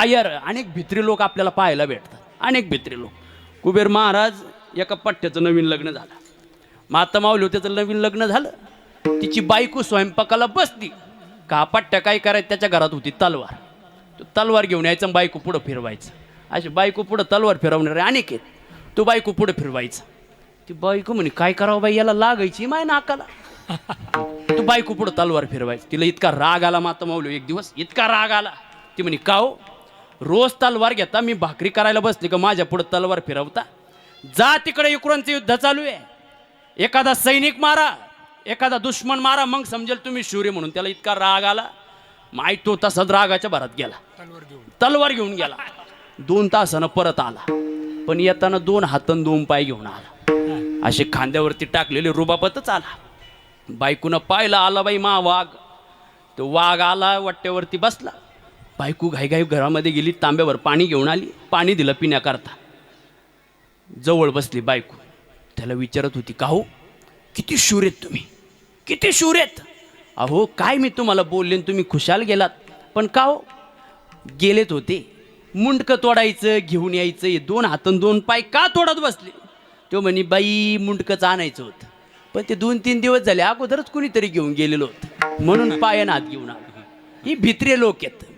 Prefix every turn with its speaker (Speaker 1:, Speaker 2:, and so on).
Speaker 1: कायर अनेक भित्री लोक आपल्याला पाहायला भेटतात. अनेक भित्री लोक. कुबेर महाराज एका पठ्ठ्याचं नवीन लग्न झालं. माता माऊली त्याचं नवीन लग्न झालं. तिची बायको स्वयंपाकाला बसली. का पट्ट्या काय करायचं त्याच्या घरात होती तलवार. तो तलवार घेऊन यायचं बायको पुढं फिरवायचं. अशी बायको पुढं तलवार फिरवणारे अनेक आहेत. तो बायको पुढं फिरवायचं. ती बायको म्हणे काय करावं बाई याला लागायची माय नाकाला. तू बायको पुढं तलवार फिरवायचं. तिला इतका राग आला माता माऊली एक दिवस इतका राग आला. ती म्हणे का हो? रोज तलवार घेता मी भाकरी करायला बसली का माझ्या पुढं तलवार फिरवता? जा तिकडे युक्रांचं युद्ध चालू आहे. एखादा सैनिक मारा एखादा दुश्मन मारा मग समजेल तुम्ही शूर्य म्हणून. त्याला इतका राग आला माय तो तसाच रागाच्या भरात गेला. तलवार घेऊन. गेला. दोन तासानं परत आला. पण येताना दोन हातन दोन पाय घेऊन आला. असे खांद्यावरती टाकलेले रुबाबतच आला. बायकूनं पाहिला आला बाई मा वाघ. तो वाघ आला वाट्यावरती बसला. बायकू घाईघाई घरामध्ये गेली तांब्यावर पाणी घेऊन आली पाणी दिलं पिण्याकरता. जवळ बसली बायको. त्याला विचारत होती का हो किती शूर आहेत तुम्ही? किती शूर आहेत? अहो काय मी तुम्हाला बोलले तुम्ही खुशाल गेलात. पण का हो गेलेत होते. मुंडकं तोडायचं घेऊन यायचं हे दोन हातून दोन पाय का तोडत बसले? तो म्हणे बाई मुंडकंच आणायचं होतं. पण ते दोन तीन दिवस झाले अगोदरच कुणीतरी घेऊन गेलेलो होतं. म्हणून पायानं हात घेऊन आलो. ही भित्रे लोक आहेत.